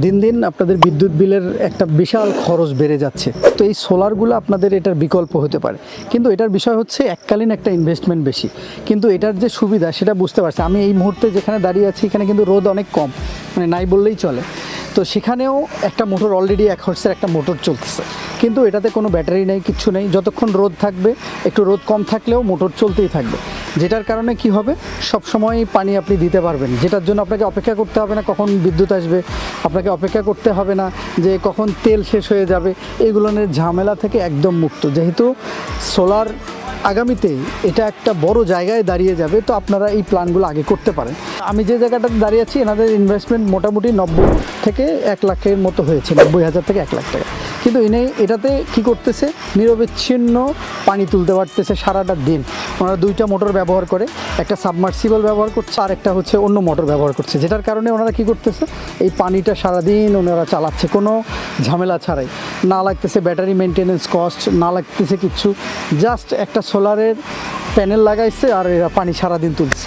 দিন দিন আপনাদের বিদ্যুৎ বিলের একটা বিশাল খরচ বেড়ে যাচ্ছে। তো এই সোলারগুলো আপনাদের এটার বিকল্প হতে পারে। কিন্তু এটার বিষয় হচ্ছে এককালীন একটা ইনভেস্টমেন্ট বেশি। কিন্তু এটার যে সুবিধা সেটা বুঝতে পারছি। আমি এই মুহূর্তে যেখানে দাঁড়িয়ে আছি, এখানে কিন্তু রোদ অনেক কম। মানে নাই বললেই চলে। তো সেখানেও একটা মোটর অলরেডি এক হর্সের একটা মোটর চলতেছে। কিন্তু এটাতে কোনো ব্যাটারি নেই, কিচ্ছু নেই। যতক্ষণ রোদ থাকবে, একটু রোদ কম থাকলেও মোটর চলতেই থাকবে। যেটার কারণে কি হবে? সব সময় পানি আপনি দিতে পারবেন। যেটার জন্য আপনাকে অপেক্ষা করতে হবে না কখন বিদ্যুৎ আসবে, আপনাকে অপেক্ষা করতে হবে না যে কখন তেল শেষ হয়ে যাবে। এগুলোর ঝামেলা থেকে একদম মুক্ত। যেহেতু সোলার আগামীতে এটা একটা বড় জায়গায় দাঁড়িয়ে যাবে, তো আপনারা এই প্ল্যানগুলো আগে করতে পারেন। আমি যে জায়গাটাতে দাঁড়িয়ে আছি, এনাদের ইনভেস্টমেন্ট মোটামুটি নব্বই থেকে এক লাখের মতো হয়েছে, নব্বই হাজার থেকে এক লাখ টাকা। কিন্তু এনে এটাতে কি করতেছে? নিরবিচ্ছিন্ন পানি তুলতে পারতেছে সারাটা দিন। ওনারা দুইটা মোটর ব্যবহার করে, একটা সাবমার্সিবল ব্যবহার করছে, আর একটা হচ্ছে অন্য মোটর ব্যবহার করছে। যেটার কারণে ওনারা কি করতেছে? এই পানিটা সারাদিন ওনারা চালাচ্ছে, কোনো ঝামেলা ছাড়াই। না লাগতেছে ব্যাটারি মেনটেনেন্স কস্ট, না লাগতেছে কিচ্ছু জাস্ট একটা সোলারের প্যানেল লাগাইছে আর এরা পানি সারাদিন তুলছে।